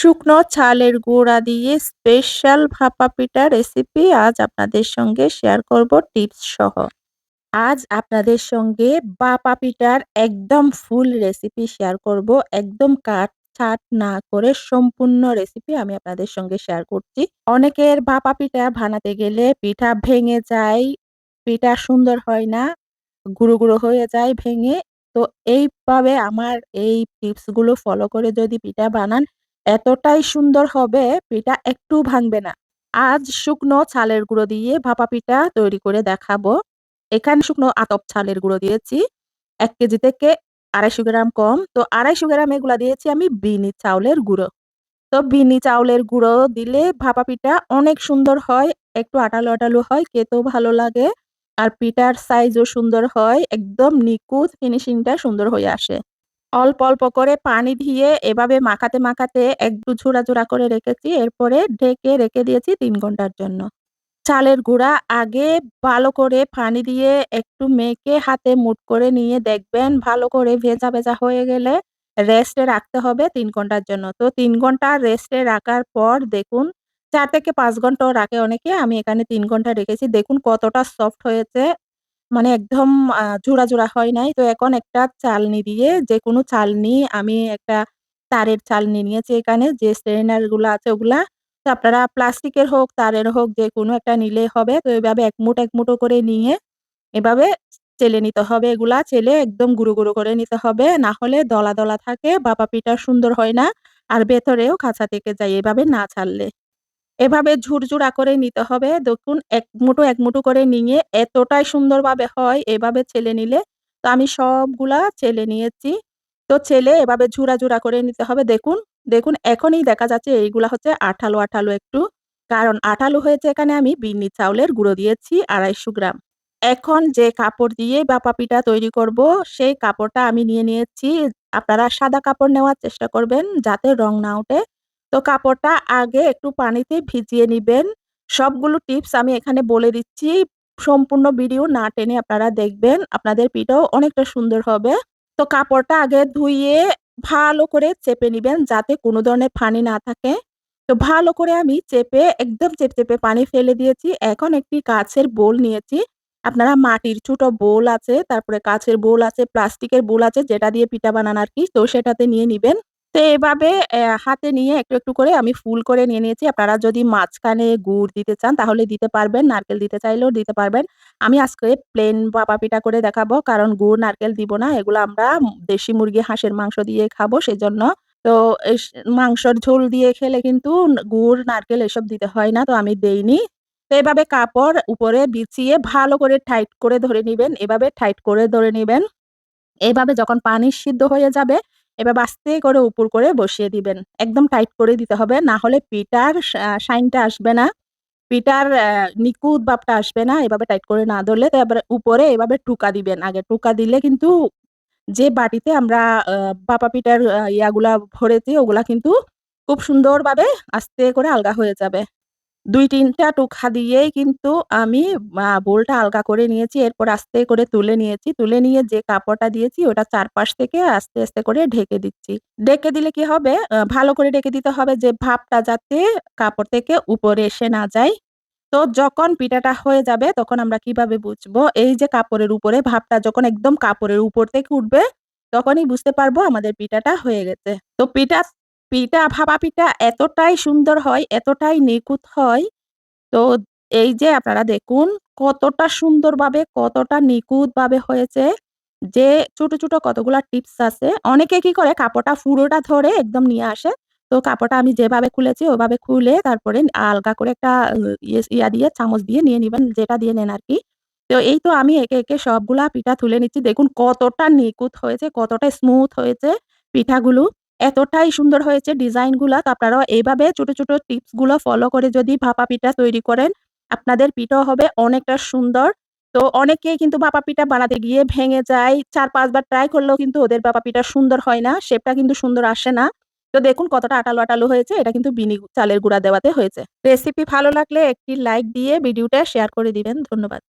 শুকনো চালের গুঁড়া দিয়ে স্পেশাল ভাপা পিঠা রেসিপি আজ আপনাদের সঙ্গে শেয়ার করব টিপস সহ। আজ আপনাদের সঙ্গে বাপা পিঠার একদম ফুল রেসিপি শেয়ার করব। একদম কাট, ছাট না করে সম্পূর্ণ রেসিপি আমি আপনাদের সঙ্গে শেয়ার করছি। অনেকের বাপা পিঠা বানাতে গেলে পিঠা ভেঙে যায়, পিঠা সুন্দর হয় না, গুঁড়ো গুঁড়ো হয়ে যায় ভেঙে। তো এইভাবে আমার এই টিপসগুলো ফলো করে যদি পিঠা বানান এতটাই সুন্দর হবে, পিঠা একটু ভাঙবে না। আজ শুকনো চালের গুঁড়ো দিয়ে ভাপা পিঠা তৈরি করে দেখাবো। এখানে শুকনো আতপ চালের গুঁড়ো দিয়েছি, এক কেজি থেকে আড়াইশো গ্রাম কম। তো আড়াইশো গ্রাম এগুলা দিয়েছি আমি বিনি চাউলের গুঁড়ো। তো বিনি চাউলের গুঁড়ো দিলে ভাপা পিঠা অনেক সুন্দর হয়, একটু আটালো আটালো হয়, খেতেও ভালো লাগে। আর পিঠার সাইজও সুন্দর হয়, একদম নিখুঁত ফিনিশিংটা সুন্দর হয়ে আসে। অল্প অল্প করে পানি দিয়ে এভাবে মাখাতে মাখাতে একটু ঝোড়া ঝোড়া করে রেখেছি। এরপরে ঢেকে, রেখে দিয়েছি তিন ঘণ্টার জন্য। চালের গুঁড়া আগে ভালো করে পানি দিয়ে একটু মেখে হাতে মুট করে নিয়ে দেখবেন ভালো করে ভেজা ভেজা হয়ে গেলে রেস্টে রাখতে হবে তিন ঘণ্টার জন্য। তো তিন ঘণ্টা রেস্টে রাখার পর দেখুন, চার থেকে পাঁচ ঘন্টাও রাখে অনেকে, আমি এখানে তিন ঘণ্টা রেখেছি। দেখুন কতটা সফট হয়েছে। মানে একদম জোড়া, জোড়া হয় নাই। তো এখন একটা চালনি দিয়ে যেকোনো চালনি আমি একটা তারের চালনি নিয়েছি এখানে যে স্ট্রেনারগুলা আছে ওগুলা। তো আপনারা প্লাস্টিকের হোক, তারের হোক যেকোনো একটা নিলেই হবে। তো এভাবে এক মুঠ, এক মুঠো করে নিয়ে এভাবে চেলে নিতে হবে এগুলা। চেলে একদম গুঁড়ো, গুঁড়ো করে নিতে হবে। না হলে দলা, দলা থাকে, ভাপা পিঠা সুন্দর হয় না। আর ভেতরেও খাঁচা থেকে যায় এভাবে না ছাড়লে। এভাবে ঝুরঝুরা করে নিতে হবে। দেখুন এক মুঠো, এক মুঠো করে নিয়ে এতটাই সুন্দরভাবে হয় এভাবে ছেলে নিলে। তো আমি সবগুলা ছেলে নিয়েছি। তো ছেলে এভাবে ঝুরা, ঝুরা করে নিতে হবে। দেখুন, দেখুন এখনই দেখা যাচ্ছে এইগুলা হচ্ছে আঠালো, আঠালো একটু। কারণ আঠালো হয়েছে এখানে আমি বিন্নি চাউলের গুঁড়ো দিয়েছি ২৫০ গ্রাম। এখন যে কাপড় দিয়ে বাপা পিঠা তৈরি করব সেই কাপড়টা আমি নিয়ে নিয়েছি। আপনারা সাদা কাপড় নেওয়ার চেষ্টা করবেন যাতে রং না ওঠে। তো কাপড়টা আগে একটু পানিতে ভিজিয়ে নিবেন। সবগুলো টিপস আমি এখানে বলে দিচ্ছি। সম্পূর্ণ ভিডিও না টেনে আপনারা দেখবেন। আপনাদের পিঠাও অনেকটা সুন্দর হবে। তো কাপড়টা আগে ধুইয়ে ভালো করে চেপে নিবেন যাতে কোনো ধরনের পানি না থাকে। তো ভালো করে আমি চেপে একদম চেপে, চেপে পানি ফেলে দিয়েছি। এখন একটি কাঁচের বোল নিয়েছি। আপনারা মাটির ছোট বোল আছে, তারপরে কাঁচের বোল আছে, প্লাস্টিকের বোল আছে যেটা দিয়ে পিঠা বানান আর কি তো সেটাতে নিয়ে নিবেন। তো এভাবে হাতে নিয়ে একটু, একটু করে আমি ফুল করে নিয়ে নিয়েছি। আপনারা যদি মাঝখানে গুড় দিতে চান তাহলে দিতে পারবেন। নারকেল দিতে চাইলেও দিতে পারবেন। আমি আজকে প্লেন ভাপা পিঠা করে দেখাবো। কারণ গুড়, নারকেল দিব না। এগুলো আমরা দেশি মুরগি, হাঁসের মাংস দিয়ে খাব সেজন্য। তো এস মাংসর ঝোল দিয়ে খেলে কিন্তু গুড়, নারকেল এসব দিতে হয় না। তো আমি দেইনি। তো এভাবে কাপড় উপরে বিছিয়ে ভালো করে টাইট করে ধরে নিবেন। এভাবে টাইট করে ধরে নিবেন। এভাবে যখন পানি সিদ্ধ হয়ে যাবে এভাবে আস্তে করে উপর করে বসিয়ে দিবেন। একদম টাইট করে দিতে হবে। না হলে পিঠার সা শাইনটা আসবে না। অ্যা নিখুঁত ভাবটা আসবে না। এভাবে টাইট করে না ধরলে তারপরে উপরে এভাবে টুকা দিবেন। আগে টুকা দিলে কিন্তু যে বাটিতে আমরা বাপা পিঠার ইয়াগুলা ভরেছি, ওগুলা কিন্তু খুব সুন্দরভাবে আস্তে করে আলগা হয়ে যাবে। ২-৩ টা টোখা দিয়েই কিন্তু আমি বোলটা আলগা করে নিয়েছি। এরপর আস্তে করে তুলে নিয়েছি। তুলে নিয়ে যে কাপড়টা দিয়েছি ওটা চারপাশ থেকে আস্তে, আস্তে করে ঢেকে দিচ্ছি। ঢেকে দিলে কি হবে? ভালো করে ঢেকে দিতে হবে যে ভাপটা যাতে কাপড় থেকে উপরে এসে না যায়। তো যখন পিঠাটা হয়ে যাবে তখন আমরা কীভাবে বুঝব? এই যে কাপড়ের উপরে ভাপটা যখন একদম কাপড়ের উপর থেকে উঠবে তখনই বুঝতে পারব আমাদের পিঠাটা হয়ে গেছে। তো পিঠা পিঠা ভাপা পিঠা এতটাই সুন্দর হয়, এতটাই নিখুঁত হয়। তো এই যে আপনারা দেখুন কতটা সুন্দরভাবে, কতটা নিখুঁতভাবে হয়েছে। যে ছোট, ছোট কতগুলা টিপস আছে। অনেকে কি করে কাপড়টা পুরোটা ধরে একদম নিয়ে আসে। তো কাপড়টা আমি যেভাবে খুলেছি ওভাবে খুলে তারপরে আলগা করে একটা ইয়ে ইয়া দিয়ে চামচ দিয়ে নিয়ে নিবেন যেটা দিয়ে নেন আর কি তো এই তো আমি একে, একে সবগুলা পিঠা তুলে নিচ্ছি। দেখুন কতটা নিখুঁত হয়েছে, কতটা স্মুথ হয়েছে পিঠাগুলো। এতটাই সুন্দর হয়েছে ডিজাইনগুলা। আপনারাও এইভাবে ছোট, ছোট টিপসগুলো ফলো করে যদি ভাপা পিঠা তৈরি করেন, আপনাদের পিঠাও হবে অনেকটা সুন্দর। তো অনেকেই কিন্তু ভাপা পিঠা বানাতে গিয়ে ভেঙে যায়। চার পাঁচবার ট্রাই করলেও কিন্তু ওদের ভাপা পিঠা সুন্দর হয় না। শেপটা কিন্তু সুন্দর আসে না। তো দেখুন কতটা আটালো, আটালো হয়েছে। এটা কিন্তু বিনি চালের গুঁড়া দেওয়াতে হয়েছে। রেসিপি ভালো লাগলে একটি লাইক দিয়ে ভিডিওটা শেয়ার করে দিবেন। ধন্যবাদ।